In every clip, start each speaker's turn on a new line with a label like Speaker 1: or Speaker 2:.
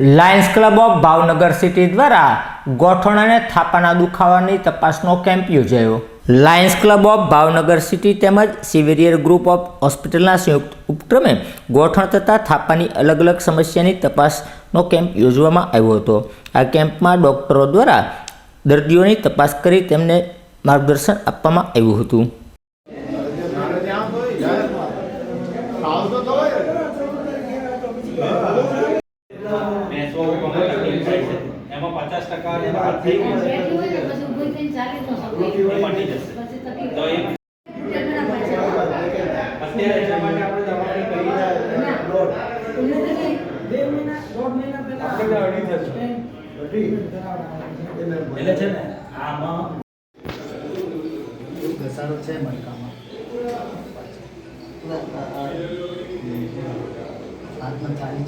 Speaker 1: Lions club of Bhavnagar city દ્વારા ગોઠણ અને થાપાના દુખાવાની તપાસનો કેમ્પ યોજાયો. Lions club of Bhavnagar city તેમજ સિવિરિયર ગ્રુપ ઓફ હોસ્પિટલના સંયુક્ત ઉપક્રમે ગોઠણ તથા થાપાની અલગ અલગ સમસ્યાની તપાસનો કેમ્પ યોજવામાં આવ્યો હતો. આ કેમ્પમાં ડૉક્ટરો દ્વારા દર્દીઓની તપાસ કરી તેમને માર્ગદર્શન આપવામાં આવ્યું હતું.
Speaker 2: એમાં પચાસ ટકા જે બહાર થઈ ગયું તો એ અત્યારે એટલા માટે આપણે દવાની કરી
Speaker 3: ના. એમને તો કંઈ
Speaker 4: બે મહિના દોઢ મહિના પહેલા
Speaker 2: આપણે થશે.
Speaker 4: એટલે
Speaker 2: છે ને આમાં
Speaker 4: ઘસારો છે મણકામાં હાથમાં ચાલી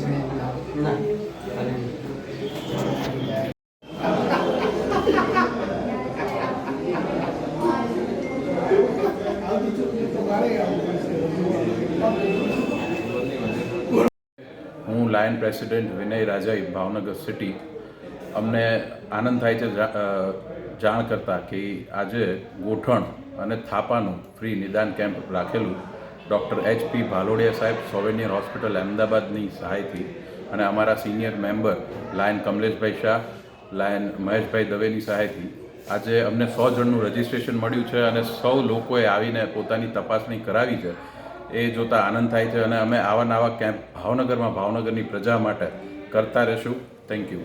Speaker 5: હું lion president Vinay Rajai Bhavnagar city. અમને આનંદ થાય છે જાણ કરતાં કે આજે ગોઠણ અને થાપાનું ફ્રી નિદાન કેમ્પ રાખેલું. ડૉક્ટર એચ પી ભાલોડિયા સાહેબ સોવેનિયર હોસ્પિટલ અમદાવાદની સહાયથી અને અમારા senior member lion Kamleshbhai Shah, lion Maheshbhai દવેની સહાયથી આજે અમને સો જણનું રજિસ્ટ્રેશન મળ્યું છે અને સૌ લોકોએ આવીને પોતાની તપાસણી કરાવી છે. એ જોતાં આનંદ થાય છે અને અમે આવા નવા કેમ્પ ભાવનગરમાં ભાવનગરની પ્રજા માટે કરતા રહેશું. Thank you